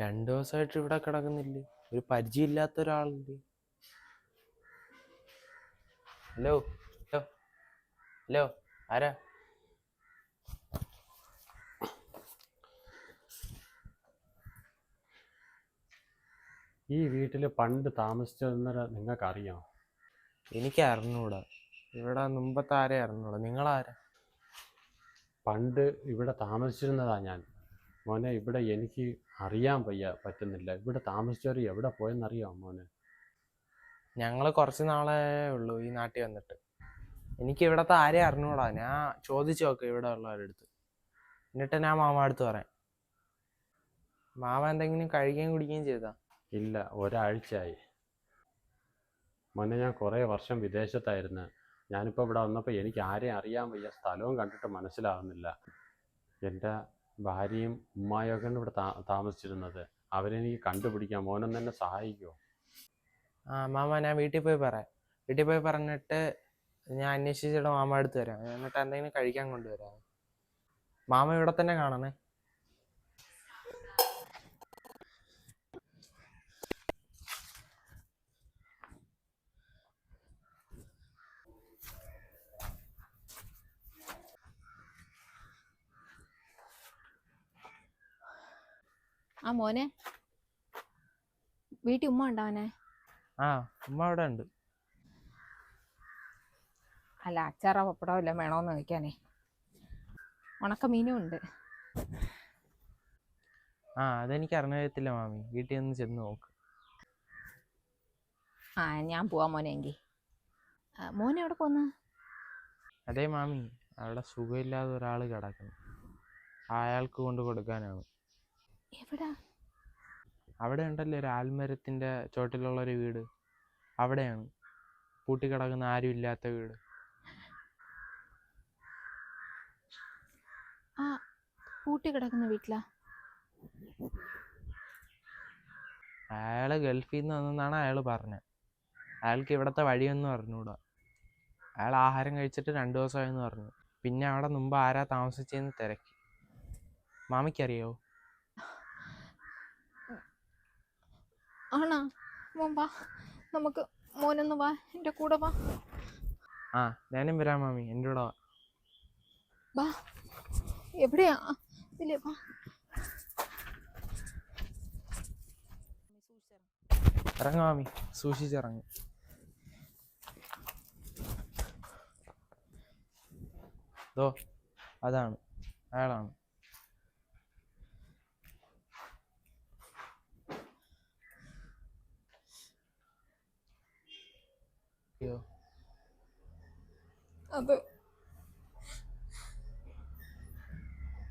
രണ്ടു ദിവസമായിട്ട് ഇവിടെ കിടക്കുന്നില്ലേ? ഒരു പരിചയമില്ലാത്ത ഒരാളില്ലേ ഹലോ ഹലോ ഹലോ ആരാ? ഈ വീട്ടിൽ പണ്ട് താമസിച്ചതെന്ന് നിങ്ങൾക്ക് അറിയാം എനിക്ക് അറിഞ്ഞൂടാ ഇവിടെ മുമ്പത്തെ ആരെ അറിഞ്ഞൂടാ. നിങ്ങളാരാ? പണ്ട് ഇവിടെ താമസിച്ചിരുന്നതാ ഞാൻ. മോനെ ഇവിടെ എനിക്ക് അറിയാൻ വയ്യ പറ്റുന്നില്ല. ഇവിടെ താമസിച്ചവർ എവിടെ പോയെന്നറിയാമോ മോനെ? ഞങ്ങൾ കുറച്ച് നാളേ ഉള്ളൂ ഈ നാട്ടിൽ വന്നിട്ട്. എനിക്ക് ഇവിടത്തെ ആരെ അറിഞ്ഞൂടാ? ഞാൻ ചോദിച്ചു നോക്കാം ഇവിടെ ഉള്ളവരുടെ അടുത്ത് എന്നിട്ട് ഞാൻ മാമ അടുത്ത് പറയാം. മാമ എന്തെങ്കിലും കഴിക്കുകയും കുടിക്കുകയും ചെയ്താ ഇല്ല ഒരാഴ്ചയായി. മോനെ ഞാൻ കുറേ വർഷം വിദേശത്തായിരുന്നു. ഞാനിപ്പോൾ ഇവിടെ വന്നപ്പോൾ എനിക്ക് ആരെയും അറിയാൻ വയ്യ. സ്ഥലവും കണ്ടിട്ട് മനസ്സിലാവുന്നില്ല. എന്റെ ഭാര്യയും ഉമ്മായൊക്കെയാണ് ഇവിടെ താ താമസിച്ചിരുന്നത്. അവരെനിക്ക് കണ്ടുപിടിക്കാൻ മോനും തന്നെ സഹായിക്കുമോ ആ മാമ ഞാൻ വീട്ടിൽ പോയി പറയാം. വീട്ടിൽ പോയി പറഞ്ഞിട്ട് ഞാൻ അന്വേഷിച്ചിട്ട് മാമ അടുത്ത് വരാം. എന്നിട്ട് എന്തെങ്കിലും കഴിക്കാൻ കൊണ്ടുവരാം മാമ ഇവിടെ തന്നെ കാണണേ. ആ മോനെ. വീട്ടിൽ ഉമ്മ ഉണ്ടാവനെ ആ ഉമ്മ അവിടെ ഉണ്ട്. അല്ല അച്ചാറോ പപ്പടോ ഇല്ല വേണോന്ന് ചോദിക്കാനേ. ഉണക്ക മീനും ഉണ്ട്. ആ അതെനിക്ക് അറിഞ്ഞില്ല മാമി. വീട്ടിൽ ഒന്ന് ചെന്ന് നോക്ക്. ആ ഞാൻ പോവാ മോനെ എങ്കിൽ മോനെ എവിടെ പോന്ന്? അതെ മാമി അവിടെ സുഖമില്ലാതെ ഒരാൾ കിടക്കുന്നു. അയാൾക്ക് കൊണ്ട് കൊടുക്കാനാണ്. എവിടാ? അവിടെ ഉണ്ടല്ലോ ഒരു ആൽമരത്തിന്റെ ചോട്ടിലുള്ള ഒരു വീട്. അവിടെയാണ്. പൂട്ടിക്കിടക്കുന്ന ആരും ഇല്ലാത്ത വീട്. ആ പൂട്ടി കിടക്കുന്ന വീട്ടിലാ? അയാൾ ഗൾഫിൽ നിന്ന് വന്നെന്നാണ് അയാൾ പറഞ്ഞത് അയാൾക്ക് ഇവിടുത്തെ വഴിയൊന്നും അറിഞ്ഞൂടാ. അയാൾ ആഹാരം കഴിച്ചിട്ട് രണ്ടു ദിവസമായെന്ന് പറഞ്ഞു. പിന്നെ അവിടെ മുമ്പ് ആരാ താമസിച്ചതെന്ന് തിരക്കി. മാമിക്കറിയോ? ആണാ? മോൻ വാ. നമുക്ക് മോനൊന്ന് വാ. എന്റെ കൂടെ വാ. ആ ഞാനും വരാം മാമി. എന്റെ കൂടെ വാ. വാ. എവിടെയാ? ഇതിലേ വാ. ഇറങ്ങാം മാമി. സൂക്ഷിച്ചിറങ്ങി ദോ അതാണ്. അയാളാണ്. അയ്യോ അത്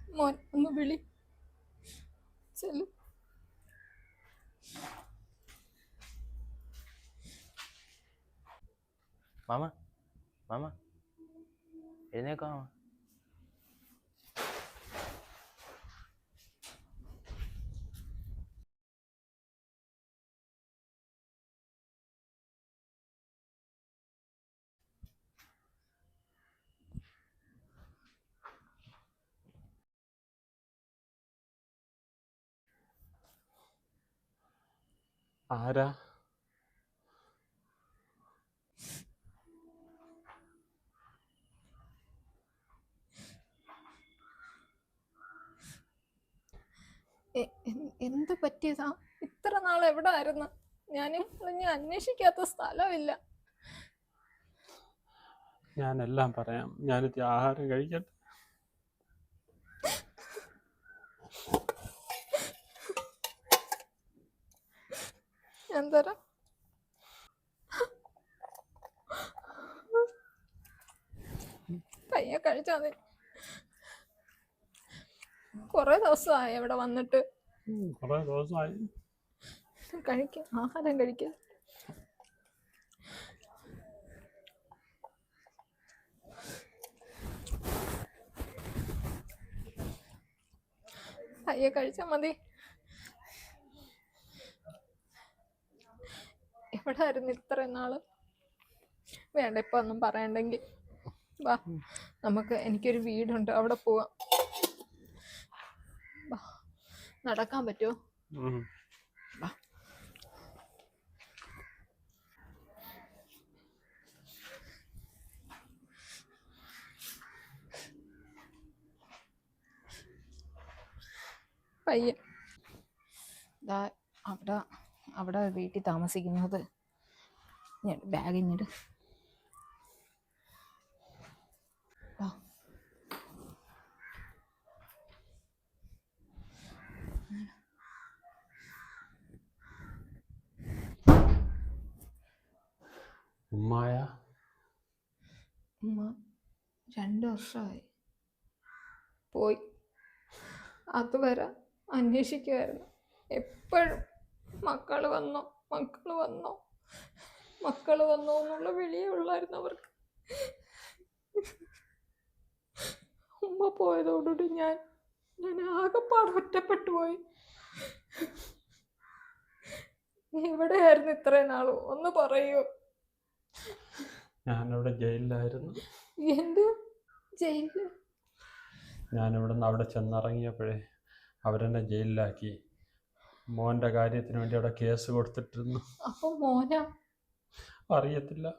മോൻ ഒന്ന് വിളി. ചെല്ലു. മാമ മാമ. എഴുന്നേക്കോ മാമ. ആരാ? എന്ത് പറ്റിയതാ? ഇത്ര നാൾ എവിടെ ആയിരുന്നു? ഞാൻ അന്വേഷിക്കാത്ത സ്ഥലമില്ല. ഞാനെല്ലാം പറയാം. ഞാനിത് ആഹാരം കഴിക്കട്ടെ? ഞാൻ തരാം പയ്യെ കഴിച്ചാ മതി. കൊറേ ദിവസമായി ഇവിടെ വന്നിട്ട്. കുറേ ദിവസമായി കഴിക്കാം ആഹാരം കഴിക്കാം. പയ്യെ കഴിച്ചാ മതി. എവിടായിരുന്നു ഇത്രയും നാൾ. വേണ്ട ഇപ്പൊ ഒന്നും പറയണ്ടെങ്കിൽ വാ നമുക്ക് എനിക്കൊരു വീടുണ്ട് അവിടെ പോവാം. വാ നടക്കാൻ പറ്റുമോ വാ. പയ്യെ ദാ അവിടെ അവിടെ വീട്ടിൽ താമസിക്കുന്നത്. ഞാൻ ബാഗ് ഇങ്ങോട്ട് ഉമ്മായ? ഉമ്മ രണ്ട് വർഷമായി. പോയി. അത് അതുവരെ അന്വേഷിക്കുമായിരുന്നു എപ്പോഴും മക്കൾ വന്നു മക്കൾ വന്നു. മക്കൾ വന്നോ എന്നുള്ള വിളിയേ ഉള്ളായിരുന്നു അവർക്ക്. ഉമ്മ പോയതോടുകൂടി ഞാൻ ഞാൻ ആകെപ്പാട് ഒറ്റപ്പെട്ടു പോയി. എവിടെയായിരുന്നു ഇത്രയും നാളും? ഒന്ന് പറയൂ. ഞാനിവിടെ ജയിലിലായിരുന്നു. എന്ത്? ജയിലിൽ ഞാനിവിടെ നിന്ന് അവിടെ ചെന്നിറങ്ങിയപ്പോഴേ അവരെന്നെ ജയിലിലാക്കി. മോന്റെ കാര്യത്തിന് വേണ്ടി അവിടെ കേസ് കൊടുത്തിട്ടിരുന്നു. അപ്പൊ മോന? അറിയത്തില്ല.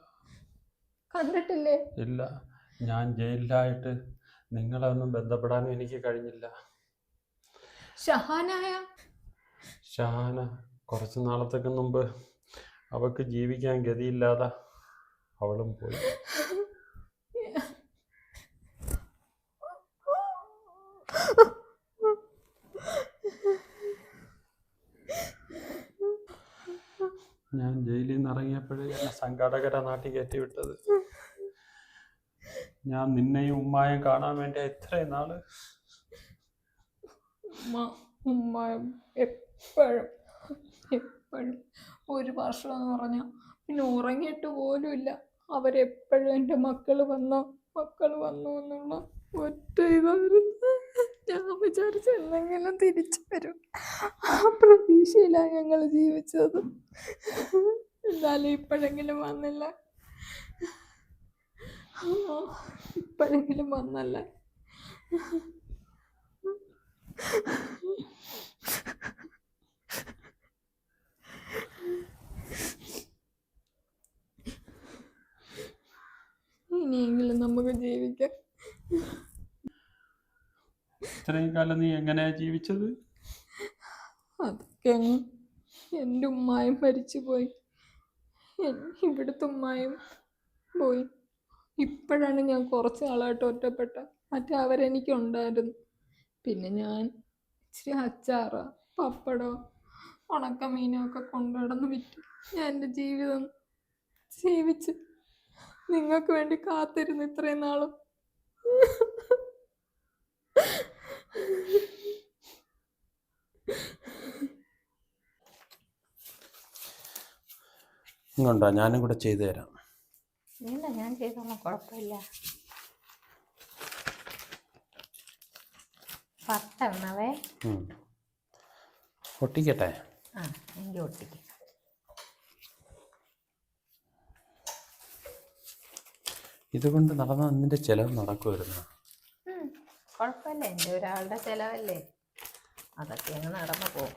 കണ്ടിട്ടില്ലേ? ഇല്ല. ഞാൻ ജയിലിലായിട്ട് നിങ്ങളെ ഒന്നും ബന്ധപ്പെടാനും എനിക്ക് കഴിഞ്ഞില്ല. ഷഹാനായ? ഷാന കുറച്ച് നാളത്തേക്ക് മുമ്പ് അവൾക്ക് ജീവിക്കാൻ ഗതിയില്ലാതെ അവളും പോയി. ഞാൻ ജയിലിൽ നിന്ന് ഇറങ്ങിയപ്പോഴേ എന്നെ സംഘാടകരെ നാട്ടിൽ കയറ്റി വിട്ടത്. ഞാൻ നിന്നെയും ഉമ്മായും കാണാൻ വേണ്ടി ഇത്രയും നാൾ. ഉമ്മ ഉമ്മ എപ്പോഴും എപ്പോഴും ഒരു വർഷം എന്ന് പറഞ്ഞാൽ പിന്നെ ഉറങ്ങിയിട്ട് പോലുമില്ല. അവരെപ്പോഴും എന്റെ മക്കൾ വന്നോ മക്കൾ വന്നു എന്നുള്ള ഒറ്റ ഇതായിരുന്നു. ഞാൻ വിചാരിച്ച എന്തെങ്കിലും തിരിച്ചു വരും. ആ പ്രതീക്ഷയിലാണ് ഞങ്ങൾ ജീവിച്ചത്. എന്നാലും ഇപ്പോഴെങ്കിലും വന്നില്ല. ഇപ്പോഴെങ്കിലും വന്നല്ല. ഇനിയെങ്കിലും നമുക്ക് ജീവിക്കാം. ഇത്രയും കാലം നീ എങ്ങനെയാ ജീവിച്ചത്? അതൊക്കെ അങ്ങ് എന്റെ ഉമ്മായും മരിച്ചു പോയി. ഇവിടുത്തെ ഉമ്മായും പോയി. ഇപ്പോഴാണ് ഞാൻ കുറച്ച് നാളായിട്ട് ഒറ്റപ്പെട്ട. മറ്റേ അവരെനിക്കുണ്ടായിരുന്നു. പിന്നെ ഞാൻ ഇച്ചിരി അച്ചാറ പപ്പടോ ഉണക്ക മീനോ ഒക്കെ കൊണ്ടുനടന്ന് വിറ്റ്. ഞാൻ എന്റെ ജീവിതം ജീവിച്ച് നിങ്ങൾക്ക് വേണ്ടി കാത്തിരുന്നു ഇത്രയും നാളും. ഇങ്ങോട്ടോ ഞാനും കൂടെ ചെയ്തു തരാം. വേണ്ട ഞാൻ ചെയ്തോളാം. കുഴപ്പമില്ല. പത്തെണ്ണവേ. ഒട്ടിക്കട്ടെ? ആ എനിക്ക് ഒട്ടിക്ക്. ഇതുകൊണ്ട് നടന്ന നിന്റെ ചിലവ് നടക്കുമായിരുന്നു. കുഴപ്പമില്ല. എന്റെ ഒരാളുടെ ചിലവല്ലേ. അതൊക്കെ അങ്ങ് നടന്നു പോകും.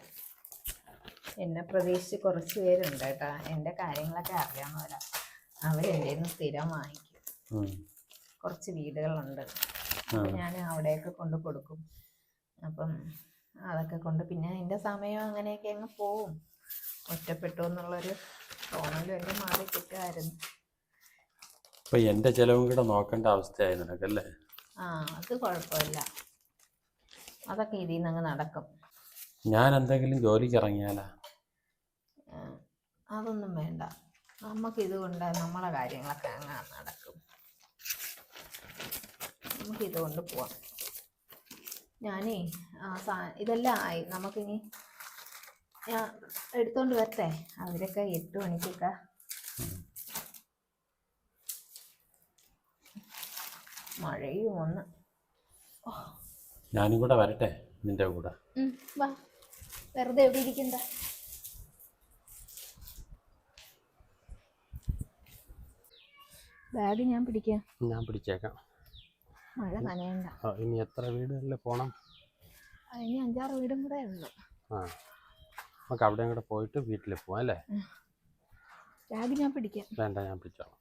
എന്നെ പ്രതീക്ഷിച്ച് കുറച്ച് പേരുണ്ട് കേട്ടോ. എന്റെ കാര്യങ്ങളൊക്കെ അറിയാവുന്നവരാ. അവരെന്റെ നിന്ന് സ്ഥിരം വാങ്ങിക്കും. കുറച്ച് വീടുകളുണ്ട്. ഞാൻ അവിടെയൊക്കെ കൊണ്ട് കൊടുക്കും. അപ്പം അതൊക്കെ കൊണ്ട് പിന്നെ എന്റെ സമയം അങ്ങനെയൊക്കെ അങ്ങ് പോവും ഒറ്റപ്പെട്ടു എന്നുള്ളൊരു തോന്നലും എന്റെ മാറി കിട്ടുമായിരുന്നു. അപ്പൊ എന്റെ ചിലവും കൂടെ നോക്കേണ്ട അവസ്ഥയായി നിനക്കല്ലേ? ആ അത് കുഴപ്പമില്ല. അതൊക്കെ ഇതിൽ നിന്ന് അങ്ങ് നടക്കും. ഞാൻ എന്തെങ്കിലും ജോലിക്ക് ഇറങ്ങിയാലാ? അതൊന്നും വേണ്ട. നമുക്ക് ഇതുകൊണ്ട് നമ്മളെ കാര്യങ്ങളൊക്കെ അങ്ങ് നടക്കും. നമുക്ക് ഇതുകൊണ്ട് പോവാം. ഞാനേ ആ സാ ഇതെല്ലാം ആയി. നമുക്കിനി ഞാൻ എടുത്തോണ്ട് വരട്ടെ? അവരൊക്കെ എട്ട് മണിക്കൊക്കെ മഴയും ഒന്ന് ഞാനും കൂടെ വരട്ടെ നിന്റെ കൂടെ. വാ. വെറുതെ എവിടെ ഇരിക്കണ്ട. ബാഗ് ഞാൻ പിടിക്കാം. ഞാൻ പിടിച്ചേക്കാം. മഴ നനയണ്ട. ഇനി എത്ര വീടുകളിൽ പോണം? ഇനി അഞ്ചാറ് വീടും കൂടെ ഉള്ളു. ആ നമുക്ക് അവിടെയും കൂടെ പോയിട്ട് വീട്ടിൽ പോവാം അല്ലേ? ബാഗ് ഞാൻ പിടിക്കാം. വേണ്ട ഞാൻ പിടിച്ചോളാം.